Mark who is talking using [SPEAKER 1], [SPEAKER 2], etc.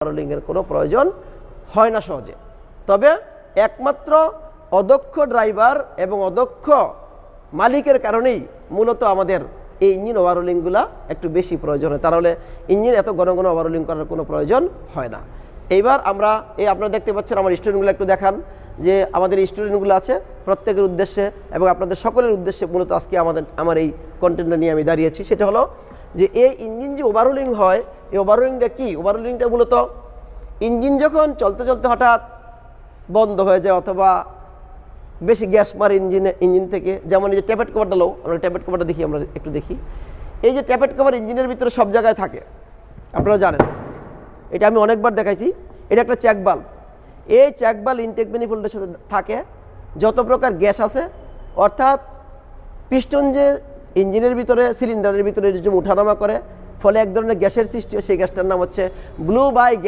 [SPEAKER 1] ওভারহোলিংয়ের কোনো প্রয়োজন হয় না সহজে। তবে একমাত্র অদক্ষ ড্রাইভার এবং অদক্ষ মালিকের কারণেই মূলত আমাদের এই ইঞ্জিন ওভারহোলিংগুলো একটু বেশি প্রয়োজন হয়। তাহলে ইঞ্জিন এত ঘন ঘন ওভারহোলিং করার কোনো প্রয়োজন হয় না। এইবার আমরা এই আপনারা দেখতে পাচ্ছেন আমার স্টুডেন্টগুলো একটু দেখান যে আমাদের স্টুডেন্টগুলো আছে প্রত্যেকের উদ্দেশ্যে এবং আপনাদের সকলের উদ্দেশ্যে মূলত আজকে আমাদের, আমার এই কন্টেন্টটা নিয়ে আমি দাঁড়িয়েছি। সেটা হলো যে এই ইঞ্জিন যে ওভারহোলিং হয় এই ওভারহোলিংটা কি? ওভারহোলিংটা মূলত ইঞ্জিন যখন চলতে চলতে হঠাৎ বন্ধ হয়ে যায় অথবা বেশি গ্যাস মারে ইঞ্জিনে, ইঞ্জিন থেকে, যেমন এই যে ট্যাপেট কভারটা লো আমরা ট্যাপেট কভারটা দেখি, আমরা একটু দেখি। এই যে ট্যাপেট কভার ইঞ্জিনের ভিতরে সব জায়গায় থাকে, আপনারা জানেন। এটা আমি অনেকবার দেখাইছি, এটা একটা চেক বাল্ব এই চেক বাল্ব ইনটেক বেনিফোল্ডের সাথে থাকে, যত প্রকার গ্যাস আছে, অর্থাৎ পিস্টন যে ইঞ্জিনের ভিতরে সিলিন্ডারের ভিতরে যে উঠানামা করে ফলে এক ধরনের গ্যাসের সৃষ্টি হয়। সেই গ্যাসটার নাম হচ্ছে ব্লু বাই গ্যাস।